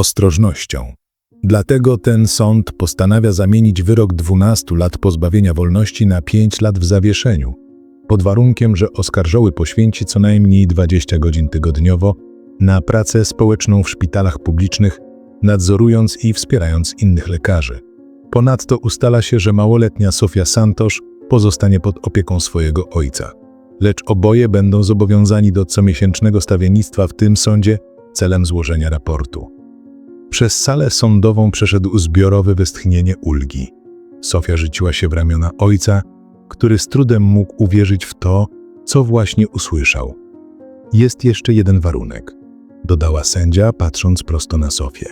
ostrożnością. Dlatego ten sąd postanawia zamienić wyrok 12 lat pozbawienia wolności na 5 lat w zawieszeniu, pod warunkiem, że oskarżoły poświęci co najmniej 20 godzin tygodniowo na pracę społeczną w szpitalach publicznych, nadzorując i wspierając innych lekarzy. Ponadto ustala się, że małoletnia Sofia Santosz pozostanie pod opieką swojego ojca. Lecz oboje będą zobowiązani do comiesięcznego stawiennictwa w tym sądzie celem złożenia raportu. Przez salę sądową przeszedł zbiorowe westchnienie ulgi. Sofia rzuciła się w ramiona ojca, który z trudem mógł uwierzyć w to, co właśnie usłyszał. Jest jeszcze jeden warunek, dodała sędzia, patrząc prosto na Sofię.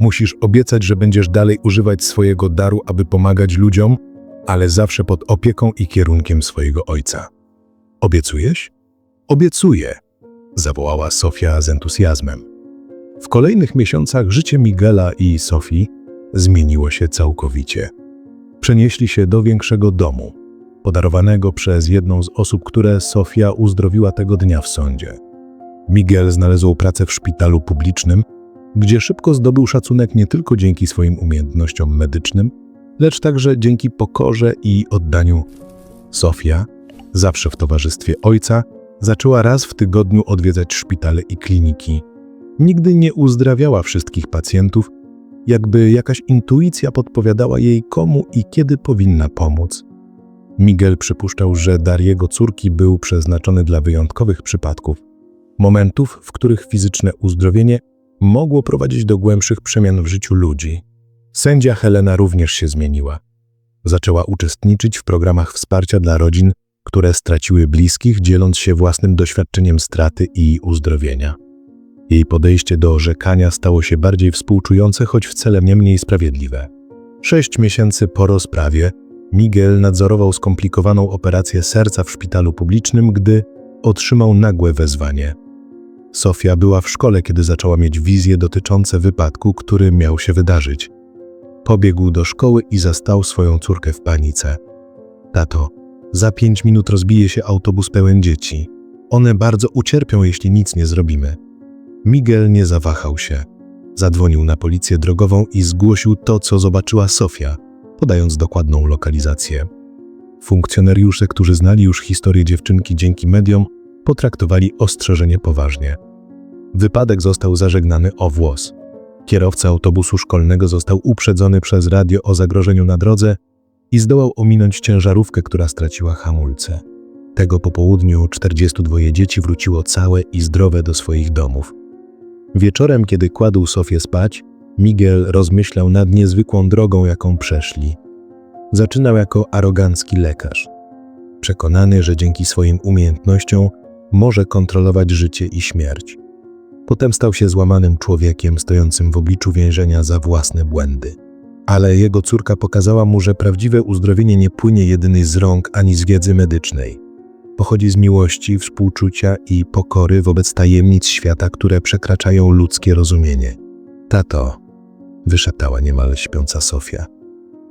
Musisz obiecać, że będziesz dalej używać swojego daru, aby pomagać ludziom, ale zawsze pod opieką i kierunkiem swojego ojca. Obiecujesz? Obiecuję, zawołała Sofia z entuzjazmem. W kolejnych miesiącach życie Miguela i Sofii zmieniło się całkowicie. Przenieśli się do większego domu, podarowanego przez jedną z osób, które Sofia uzdrowiła tego dnia w sądzie. Miguel znalazł pracę w szpitalu publicznym, gdzie szybko zdobył szacunek nie tylko dzięki swoim umiejętnościom medycznym, lecz także dzięki pokorze i oddaniu. Sofia, zawsze w towarzystwie ojca, zaczęła raz w tygodniu odwiedzać szpitale i kliniki. Nigdy nie uzdrawiała wszystkich pacjentów, jakby jakaś intuicja podpowiadała jej, komu i kiedy powinna pomóc. Miguel przypuszczał, że dar jego córki był przeznaczony dla wyjątkowych przypadków, momentów, w których fizyczne uzdrowienie mogło prowadzić do głębszych przemian w życiu ludzi. Sędzia Helena również się zmieniła. Zaczęła uczestniczyć w programach wsparcia dla rodzin, które straciły bliskich, dzieląc się własnym doświadczeniem straty i uzdrowienia. Jej podejście do orzekania stało się bardziej współczujące, choć wcale nie mniej sprawiedliwe. Sześć miesięcy po rozprawie Miguel nadzorował skomplikowaną operację serca w szpitalu publicznym, gdy otrzymał nagłe wezwanie. Sofia była w szkole, kiedy zaczęła mieć wizje dotyczące wypadku, który miał się wydarzyć. Pobiegł do szkoły i zastał swoją córkę w panice. Tato, za pięć minut rozbije się autobus pełen dzieci. One bardzo ucierpią, jeśli nic nie zrobimy. Miguel nie zawahał się. Zadzwonił na policję drogową i zgłosił to, co zobaczyła Sofia, podając dokładną lokalizację. Funkcjonariusze, którzy znali już historię dziewczynki dzięki mediom, potraktowali ostrzeżenie poważnie. Wypadek został zażegnany o włos. Kierowca autobusu szkolnego został uprzedzony przez radio o zagrożeniu na drodze i zdołał ominąć ciężarówkę, która straciła hamulce. Tego po południu 42 dzieci wróciło całe i zdrowe do swoich domów. Wieczorem, kiedy kładł Sofię spać, Miguel rozmyślał nad niezwykłą drogą, jaką przeszli. Zaczynał jako arogancki lekarz. Przekonany, że dzięki swoim umiejętnościom może kontrolować życie i śmierć. Potem stał się złamanym człowiekiem stojącym w obliczu więzienia za własne błędy. Ale jego córka pokazała mu, że prawdziwe uzdrowienie nie płynie jedynie z rąk ani z wiedzy medycznej. Pochodzi z miłości, współczucia i pokory wobec tajemnic świata, które przekraczają ludzkie rozumienie. Tato, wyszeptała niemal śpiąca Sofia.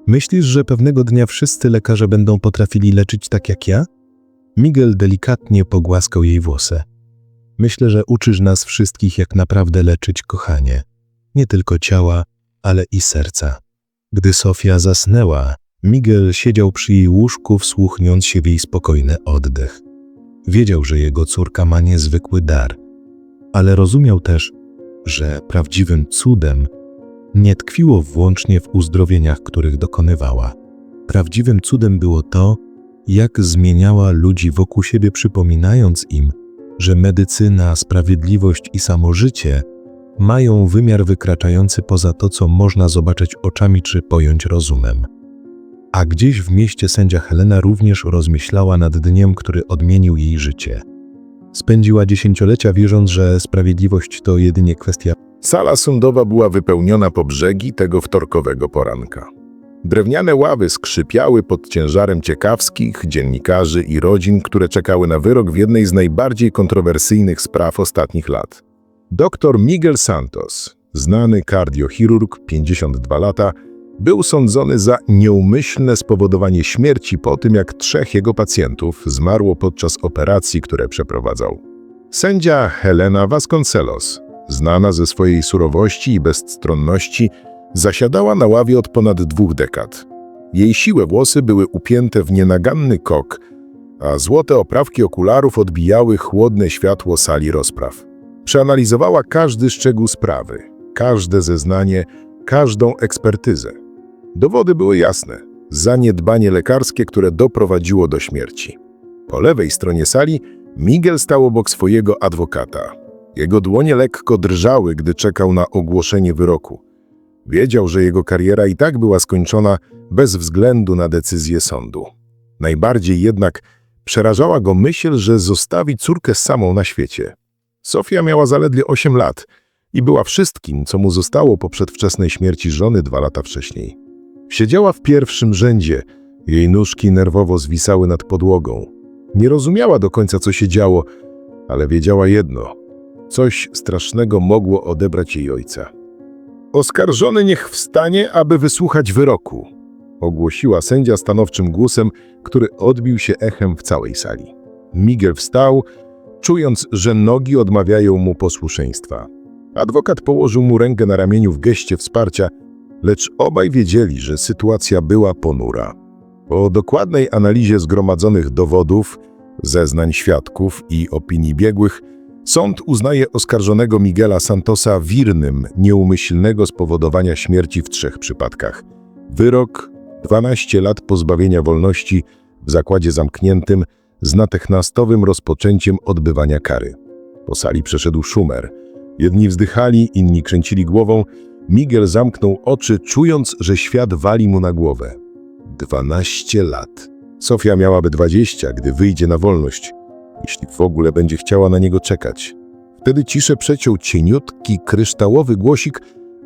Myślisz, że pewnego dnia wszyscy lekarze będą potrafili leczyć tak jak ja? Miguel delikatnie pogłaskał jej włosy. Myślę, że uczysz nas wszystkich, jak naprawdę leczyć kochanie. Nie tylko ciała, ale i serca. Gdy Sofia zasnęła, Miguel siedział przy jej łóżku, wsłuchując się w jej spokojny oddech. Wiedział, że jego córka ma niezwykły dar, ale rozumiał też, że prawdziwym cudem nie tkwiło włącznie w uzdrowieniach, których dokonywała. Prawdziwym cudem było to, jak zmieniała ludzi wokół siebie, przypominając im, że medycyna, sprawiedliwość i samożycie mają wymiar wykraczający poza to, co można zobaczyć oczami czy pojąć rozumem. A gdzieś w mieście sędzia Helena również rozmyślała nad dniem, który odmienił jej życie. Spędziła dziesięciolecia wierząc, że sprawiedliwość to jedynie kwestia Sala sądowa była wypełniona po brzegi tego wtorkowego poranka. Drewniane ławy skrzypiały pod ciężarem ciekawskich dziennikarzy i rodzin, które czekały na wyrok w jednej z najbardziej kontrowersyjnych spraw ostatnich lat. Dr Miguel Santos, znany kardiochirurg, 52 lata, był sądzony za nieumyślne spowodowanie śmierci po tym, jak trzech jego pacjentów zmarło podczas operacji, które przeprowadzał. Sędzia Helena Vasconcelos, znana ze swojej surowości i bezstronności, zasiadała na ławie od ponad dwóch dekad. Jej siłe włosy były upięte w nienaganny kok, a złote oprawki okularów odbijały chłodne światło sali rozpraw. Przeanalizowała każdy szczegół sprawy, każde zeznanie, każdą ekspertyzę. Dowody były jasne. Zaniedbanie lekarskie, które doprowadziło do śmierci. Po lewej stronie sali Miguel stał obok swojego adwokata. Jego dłonie lekko drżały, gdy czekał na ogłoszenie wyroku. Wiedział, że jego kariera i tak była skończona bez względu na decyzję sądu. Najbardziej jednak przerażała go myśl, że zostawi córkę samą na świecie. Sofia miała zaledwie 8 lat i była wszystkim, co mu zostało po przedwczesnej śmierci żony dwa lata wcześniej. Siedziała w pierwszym rzędzie, jej nóżki nerwowo zwisały nad podłogą. Nie rozumiała do końca, co się działo, ale wiedziała jedno: coś strasznego mogło odebrać jej ojca. Oskarżony niech wstanie, aby wysłuchać wyroku, ogłosiła sędzia stanowczym głosem, który odbił się echem w całej sali. Miguel wstał, czując, że nogi odmawiają mu posłuszeństwa. Adwokat położył mu rękę na ramieniu w geście wsparcia, lecz obaj wiedzieli, że sytuacja była ponura. Po dokładnej analizie zgromadzonych dowodów, zeznań świadków i opinii biegłych, sąd uznaje oskarżonego Miguela Santosa wirnym nieumyślnego spowodowania śmierci w trzech przypadkach. Wyrok 12 lat pozbawienia wolności w zakładzie zamkniętym z natychmiastowym rozpoczęciem odbywania kary. Po sali przeszedł szumer. Jedni wzdychali, inni kręcili głową. Miguel zamknął oczy, czując, że świat wali mu na głowę. 12 lat. Sofia miałaby 20, gdy wyjdzie na wolność, jeśli w ogóle będzie chciała na niego czekać. Wtedy ciszę przeciął cieniutki, kryształowy głosik,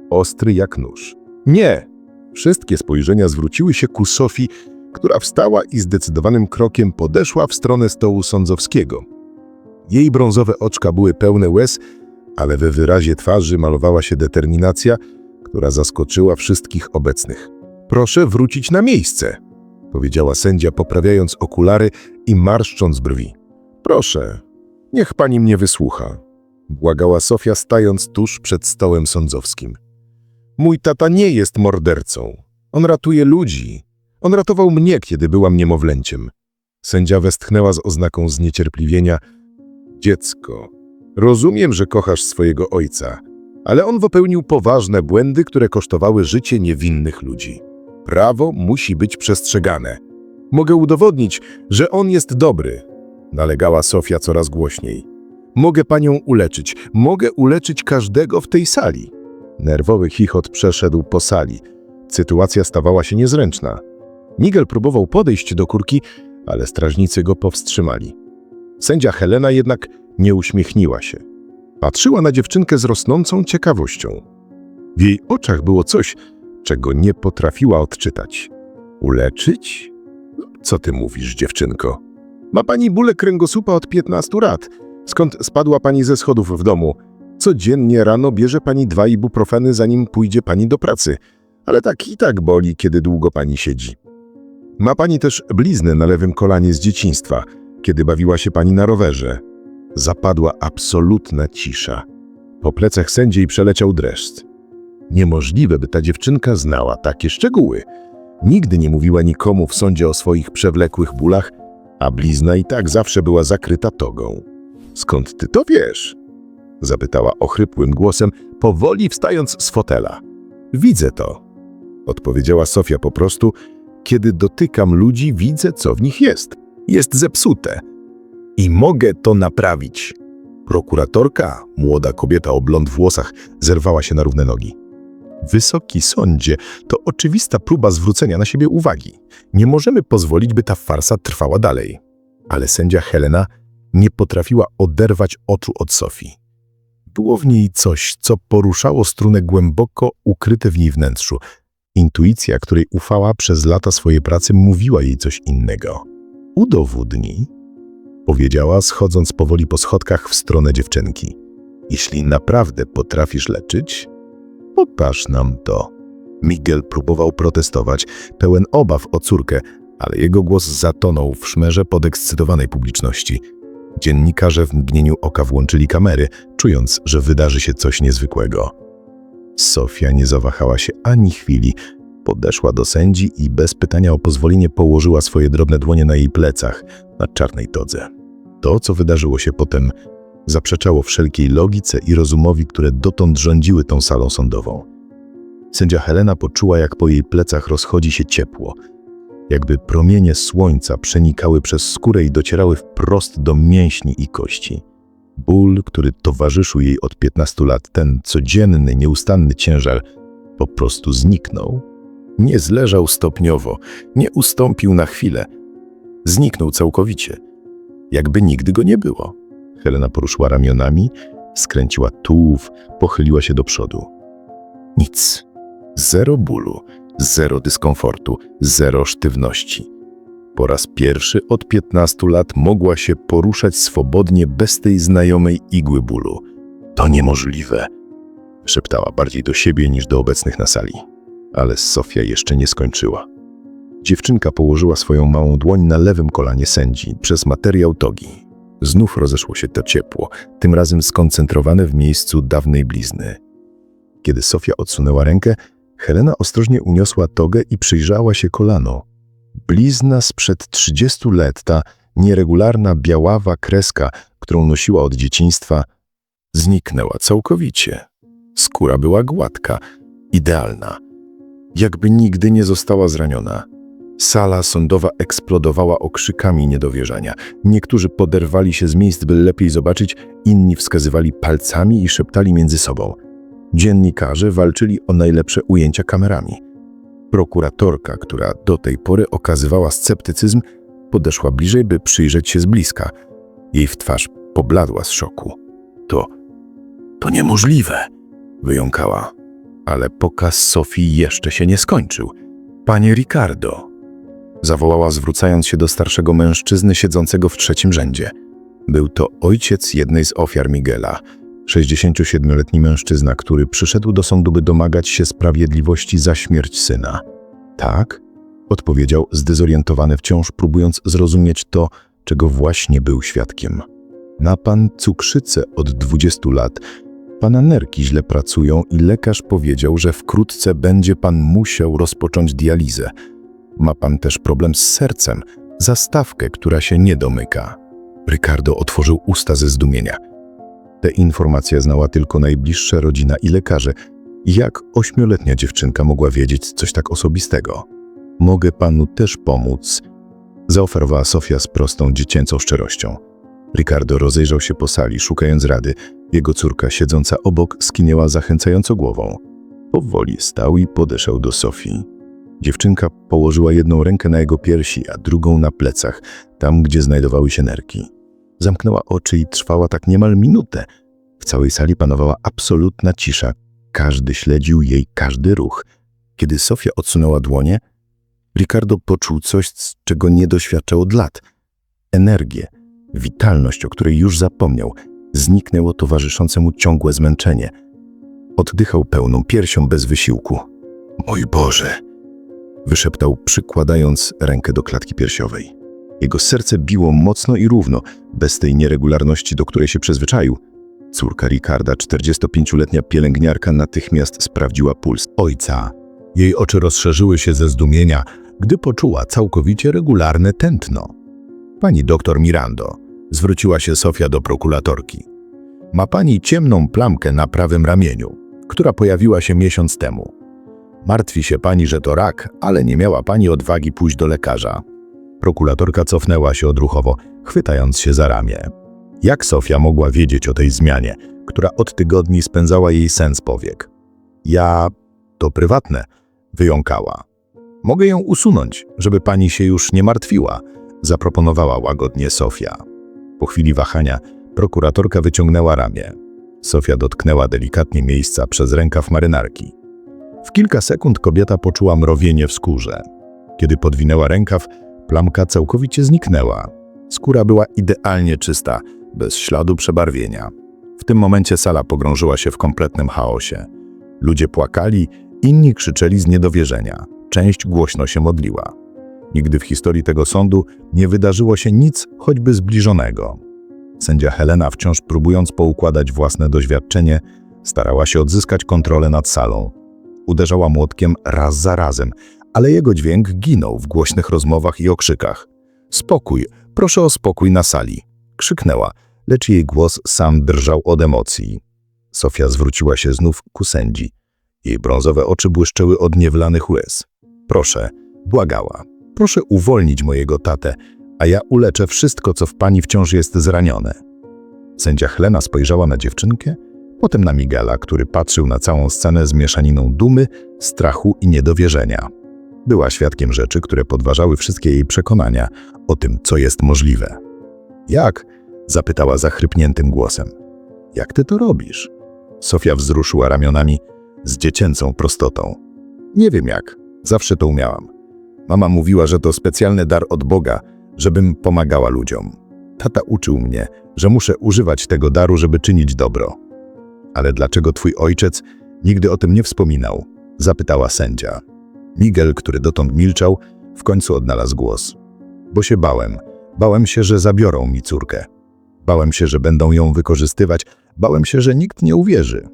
ostry jak nóż. Nie! Wszystkie spojrzenia zwróciły się ku Sofii, która wstała i zdecydowanym krokiem podeszła w stronę stołu sądzowskiego. Jej brązowe oczka były pełne łez, ale we wyrazie twarzy malowała się determinacja, która zaskoczyła wszystkich obecnych. Proszę wrócić na miejsce, powiedziała sędzia, poprawiając okulary i marszcząc brwi. Proszę, niech pani mnie wysłucha, błagała Sofia, stając tuż przed stołem sądzowskim. Mój tata nie jest mordercą. On ratuje ludzi. On ratował mnie, kiedy byłam niemowlęciem. Sędzia westchnęła z oznaką zniecierpliwienia. Dziecko, rozumiem, że kochasz swojego ojca, ale on popełnił poważne błędy, które kosztowały życie niewinnych ludzi. Prawo musi być przestrzegane. Mogę udowodnić, że on jest dobry, nalegała Sofia coraz głośniej. Mogę panią uleczyć, mogę uleczyć każdego w tej sali. Nerwowy chichot przeszedł po sali. Sytuacja stawała się niezręczna. Miguel próbował podejść do kurki, ale strażnicy go powstrzymali. Sędzia Helena jednak nie uśmiechniła się. Patrzyła na dziewczynkę z rosnącą ciekawością. W jej oczach było coś, czego nie potrafiła odczytać. Uleczyć? Co ty mówisz, dziewczynko? Ma pani bóle kręgosłupa od 15 lat. Skąd spadła pani ze schodów w domu? Codziennie rano bierze pani dwa ibuprofeny, zanim pójdzie pani do pracy. Ale tak i tak boli, kiedy długo pani siedzi. Ma pani też bliznę na lewym kolanie z dzieciństwa, kiedy bawiła się pani na rowerze. Zapadła absolutna cisza. Po plecach sędziej przeleciał dreszcz. Niemożliwe, by ta dziewczynka znała takie szczegóły. Nigdy nie mówiła nikomu w sądzie o swoich przewlekłych bólach, a blizna i tak zawsze była zakryta togą. Skąd ty to wiesz? Zapytała ochrypłym głosem, powoli wstając z fotela. Widzę to, odpowiedziała Sofia po prostu. Kiedy dotykam ludzi, widzę, co w nich jest. Jest zepsute. I mogę to naprawić. Prokuratorka, młoda kobieta o blond włosach, zerwała się na równe nogi. Wysoki sądzie, to oczywista próba zwrócenia na siebie uwagi. Nie możemy pozwolić, by ta farsa trwała dalej. Ale sędzia Helena nie potrafiła oderwać oczu od Sofii. Było w niej coś, co poruszało strunę głęboko ukryte w jej wnętrzu. Intuicja, której ufała przez lata swojej pracy, mówiła jej coś innego. Udowódnij, powiedziała, schodząc powoli po schodkach w stronę dziewczynki. Jeśli naprawdę potrafisz leczyć, pokaż nam to. Miguel próbował protestować, pełen obaw o córkę, ale jego głos zatonął w szmerze podekscytowanej publiczności. Dziennikarze w mgnieniu oka włączyli kamery, czując, że wydarzy się coś niezwykłego. Sofia nie zawahała się ani chwili. Podeszła do sędzi i bez pytania o pozwolenie położyła swoje drobne dłonie na jej plecach, na czarnej todze. To, co wydarzyło się potem, zaprzeczało wszelkiej logice i rozumowi, które dotąd rządziły tą salą sądową. Sędzia Helena poczuła, jak po jej plecach rozchodzi się ciepło, jakby promienie słońca przenikały przez skórę i docierały wprost do mięśni i kości. Ból, który towarzyszył jej od 15 lat, ten codzienny, nieustanny ciężar, po prostu zniknął. Nie zleżał stopniowo, nie ustąpił na chwilę. Zniknął całkowicie, jakby nigdy go nie było. Helena poruszyła ramionami, skręciła tułów, pochyliła się do przodu. Nic. Zero bólu, zero dyskomfortu, zero sztywności. Po raz pierwszy od 15 lat mogła się poruszać swobodnie bez tej znajomej igły bólu. To niemożliwe, szeptała bardziej do siebie niż do obecnych na sali. Ale Sofia jeszcze nie skończyła. Dziewczynka położyła swoją małą dłoń na lewym kolanie sędzi przez materiał togi. Znów rozeszło się to ciepło, tym razem skoncentrowane w miejscu dawnej blizny. Kiedy Sofia odsunęła rękę, Helena ostrożnie uniosła togę i przyjrzała się kolano. Blizna sprzed 30 lat, ta nieregularna biaława kreska, którą nosiła od dzieciństwa, zniknęła całkowicie. Skóra była gładka, idealna, jakby nigdy nie została zraniona. Sala sądowa eksplodowała okrzykami niedowierzania. Niektórzy poderwali się z miejsc, by lepiej zobaczyć, inni wskazywali palcami i szeptali między sobą. Dziennikarze walczyli o najlepsze ujęcia kamerami. Prokuratorka, która do tej pory okazywała sceptycyzm, podeszła bliżej, by przyjrzeć się z bliska. Jej w twarz pobladła z szoku. To, to niemożliwe, wyjąkała. Ale pokaz Sofii jeszcze się nie skończył. Panie Ricardo, zawołała zwracając się do starszego mężczyzny siedzącego w trzecim rzędzie. Był to ojciec jednej z ofiar Miguela, 67-letni mężczyzna, który przyszedł do sądu, by domagać się sprawiedliwości za śmierć syna. Tak? Odpowiedział, zdezorientowany wciąż, próbując zrozumieć to, czego właśnie był świadkiem. Ma pan cukrzycę od 20 lat. Pana nerki źle pracują i lekarz powiedział, że wkrótce będzie pan musiał rozpocząć dializę. Ma pan też problem z sercem, zastawkę, która się nie domyka. Ricardo otworzył usta ze zdumienia. Te informacje znała tylko najbliższa rodzina i lekarze. Jak ośmioletnia dziewczynka mogła wiedzieć coś tak osobistego? Mogę panu też pomóc, zaoferowała Sofia z prostą dziecięcą szczerością. Ricardo rozejrzał się po sali, szukając rady. Jego córka, siedząca obok, skinięła zachęcająco głową. Powoli stał i podeszł do Sofii. Dziewczynka położyła jedną rękę na jego piersi, a drugą na plecach, tam gdzie znajdowały się nerki. Zamknęła oczy i trwała tak niemal minutę. W całej sali panowała absolutna cisza. Każdy śledził jej każdy ruch. Kiedy Sofia odsunęła dłonie, Ricardo poczuł coś, czego nie doświadczał od lat. Energię, witalność, o której już zapomniał. Zniknęło towarzyszące mu ciągłe zmęczenie. Oddychał pełną piersią bez wysiłku. Mój Boże! Wyszeptał, przykładając rękę do klatki piersiowej. Jego serce biło mocno i równo, bez tej nieregularności, do której się przyzwyczaił. Córka Ricarda, 45-letnia pielęgniarka, natychmiast sprawdziła puls ojca. Jej oczy rozszerzyły się ze zdumienia, gdy poczuła całkowicie regularne tętno. Pani doktor Mirando, zwróciła się Sofia do prokuratorki. Ma pani ciemną plamkę na prawym ramieniu, która pojawiła się miesiąc temu. Martwi się pani, że to rak, ale nie miała pani odwagi pójść do lekarza. Prokuratorka cofnęła się odruchowo, chwytając się za ramię. Jak Sofia mogła wiedzieć o tej zmianie, która od tygodni spędzała jej sen z powiek? Ja... to prywatne, wyjąkała. Mogę ją usunąć, żeby pani się już nie martwiła, zaproponowała łagodnie Sofia. Po chwili wahania prokuratorka wyciągnęła ramię. Sofia dotknęła delikatnie miejsca przez rękaw marynarki. W kilka sekund kobieta poczuła mrowienie w skórze. Kiedy podwinęła rękaw, plamka całkowicie zniknęła. Skóra była idealnie czysta, bez śladu przebarwienia. W tym momencie sala pogrążyła się w kompletnym chaosie. Ludzie płakali, inni krzyczeli z niedowierzenia. Część głośno się modliła. Nigdy w historii tego sądu nie wydarzyło się nic choćby zbliżonego. Sędzia Helena, wciąż próbując poukładać własne doświadczenie, starała się odzyskać kontrolę nad salą. Uderzała młotkiem raz za razem, ale jego dźwięk ginął w głośnych rozmowach i okrzykach. Spokój, proszę o spokój na sali. Krzyknęła, lecz jej głos sam drżał od emocji. Sofia zwróciła się znów ku sędzi. Jej brązowe oczy błyszczęły od niewlanych łez. Proszę, błagała, proszę uwolnić mojego tatę, a ja uleczę wszystko, co w pani wciąż jest zranione. Sędzia Helena spojrzała na dziewczynkę, potem na Miguela, który patrzył na całą scenę z mieszaniną dumy, strachu i niedowierzenia. Była świadkiem rzeczy, które podważały wszystkie jej przekonania o tym, co jest możliwe. Jak? zapytała zachrypniętym głosem. Jak ty to robisz? Sofia wzruszyła ramionami z dziecięcą prostotą. Nie wiem jak, zawsze to umiałam. Mama mówiła, że to specjalny dar od Boga, żebym pomagała ludziom. Tata uczył mnie, że muszę używać tego daru, żeby czynić dobro. Ale dlaczego twój ojciec nigdy o tym nie wspominał? Zapytała sędzia. Miguel, który dotąd milczał, w końcu odnalazł głos. Bo się bałem. Bałem się, że zabiorą mi córkę. Bałem się, że będą ją wykorzystywać. Bałem się, że nikt nie uwierzy.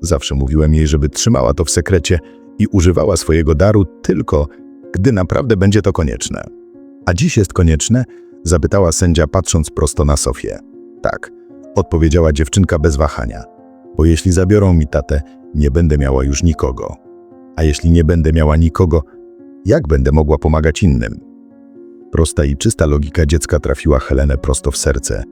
Zawsze mówiłem jej, żeby trzymała to w sekrecie i używała swojego daru tylko, gdy naprawdę będzie to konieczne. A dziś jest konieczne? Zapytała sędzia, patrząc prosto na Sofię. Tak, odpowiedziała dziewczynka bez wahania. Bo jeśli zabiorą mi tatę, nie będę miała już nikogo. A jeśli nie będę miała nikogo, jak będę mogła pomagać innym? Prosta i czysta logika dziecka trafiła Helenę prosto w serce.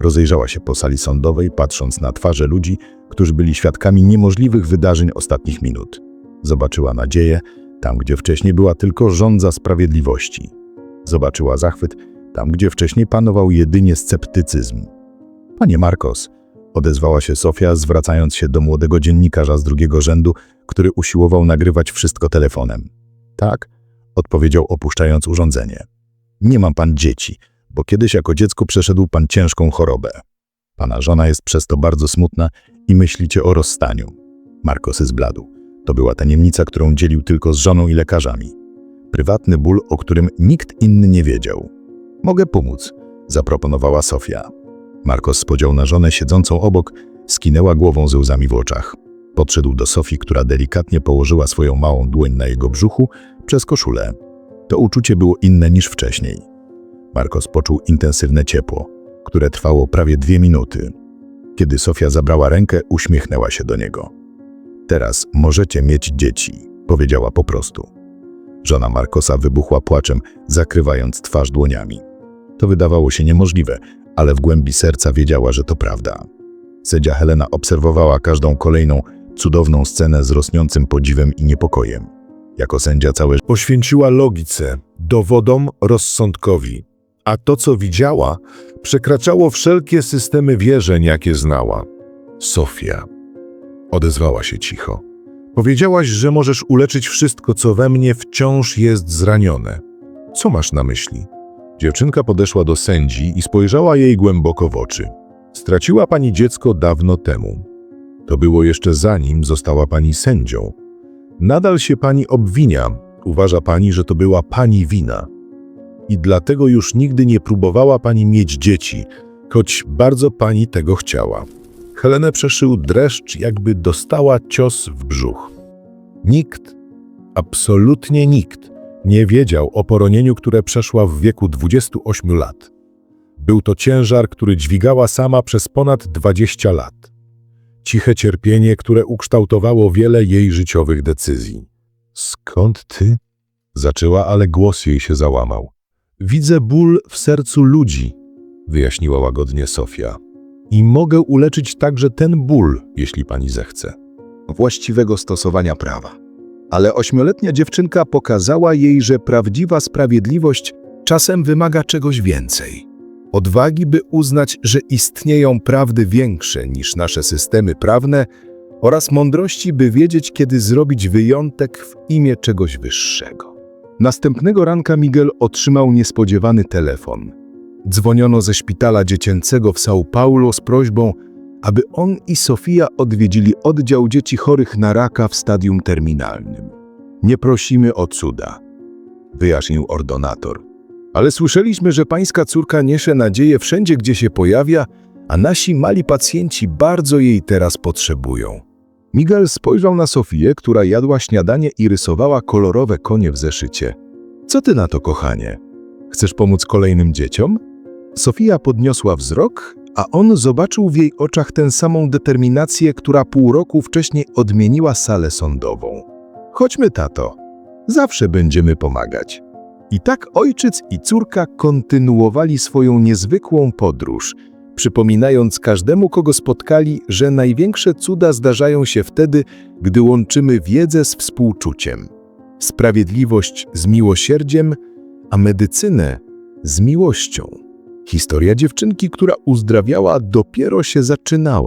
Rozejrzała się po sali sądowej, patrząc na twarze ludzi, którzy byli świadkami niemożliwych wydarzeń ostatnich minut. Zobaczyła nadzieję, tam gdzie wcześniej była tylko żądza sprawiedliwości. Zobaczyła zachwyt, tam gdzie wcześniej panował jedynie sceptycyzm. Panie Marcos, odezwała się Sofia, zwracając się do młodego dziennikarza z drugiego rzędu, który usiłował nagrywać wszystko telefonem. Tak, odpowiedział opuszczając urządzenie. Nie mam pan dzieci, bo kiedyś jako dziecko przeszedł pan ciężką chorobę. Pana żona jest przez to bardzo smutna i myślicie o rozstaniu. Marcos zbladł. To była tajemnica, którą dzielił tylko z żoną i lekarzami. Prywatny ból, o którym nikt inny nie wiedział. Mogę pomóc, zaproponowała Sofia. Marcos spodział na żonę siedzącą obok, skinęła głową ze łzami w oczach. Podszedł do Sofii, która delikatnie położyła swoją małą dłoń na jego brzuchu przez koszulę. To uczucie było inne niż wcześniej. Marcos poczuł intensywne ciepło, które trwało prawie dwie minuty. Kiedy Sofia zabrała rękę, uśmiechnęła się do niego. Teraz możecie mieć dzieci, powiedziała po prostu. Żona Marcosa wybuchła płaczem, zakrywając twarz dłoniami. To wydawało się niemożliwe, ale w głębi serca wiedziała, że to prawda. Sędzia Helena obserwowała każdą kolejną, cudowną scenę z rosnącym podziwem i niepokojem. Jako sędzia całe Poświęciła logice, dowodom, rozsądkowi, a to, co widziała, przekraczało wszelkie systemy wierzeń, jakie znała. Sofia. Odezwała się cicho. Powiedziałaś, że możesz uleczyć wszystko, co we mnie wciąż jest zranione. Co masz na myśli? Dziewczynka podeszła do sędzi i spojrzała jej głęboko w oczy. Straciła pani dziecko dawno temu. To było jeszcze zanim została pani sędzią. Nadal się pani obwinia. Uważa pani, że to była pani wina. I dlatego już nigdy nie próbowała pani mieć dzieci, choć bardzo pani tego chciała. Helenę przeszył dreszcz, jakby dostała cios w brzuch. Nikt, absolutnie nikt, nie wiedział o poronieniu, które przeszła w wieku 28 lat. Był to ciężar, który dźwigała sama przez ponad 20 lat. Ciche cierpienie, które ukształtowało wiele jej życiowych decyzji. Skąd ty? Zaczęła, ale głos jej się załamał. Widzę ból w sercu ludzi, wyjaśniła łagodnie Sofia. I mogę uleczyć także ten ból, jeśli pani zechce. właściwego stosowania prawa. Ale ośmioletnia dziewczynka pokazała jej, że prawdziwa sprawiedliwość czasem wymaga czegoś więcej. Odwagi, by uznać, że istnieją prawdy większe niż nasze systemy prawne oraz mądrości, by wiedzieć, kiedy zrobić wyjątek w imię czegoś wyższego. Następnego ranka Miguel otrzymał niespodziewany telefon. Dzwoniono ze szpitala dziecięcego w São Paulo z prośbą, aby on i Sofia odwiedzili oddział dzieci chorych na raka w stadium terminalnym. Nie prosimy o cuda, wyjaśnił ordonator, Ale słyszeliśmy, że pańska córka niesie nadzieję wszędzie, gdzie się pojawia, a nasi mali pacjenci bardzo jej teraz potrzebują. Miguel spojrzał na Sofię, która jadła śniadanie i rysowała kolorowe konie w zeszycie. Co ty na to, kochanie? Chcesz pomóc kolejnym dzieciom? Sofia podniosła wzrok, a on zobaczył w jej oczach tę samą determinację, która pół roku wcześniej odmieniła salę sądową. Chodźmy, tato. Zawsze będziemy pomagać. I tak ojciec i córka kontynuowali swoją niezwykłą podróż, przypominając każdemu, kogo spotkali, że największe cuda zdarzają się wtedy, gdy łączymy wiedzę z współczuciem, sprawiedliwość z miłosierdziem, a medycynę z miłością. Historia dziewczynki, która uzdrawiała, dopiero się zaczynała.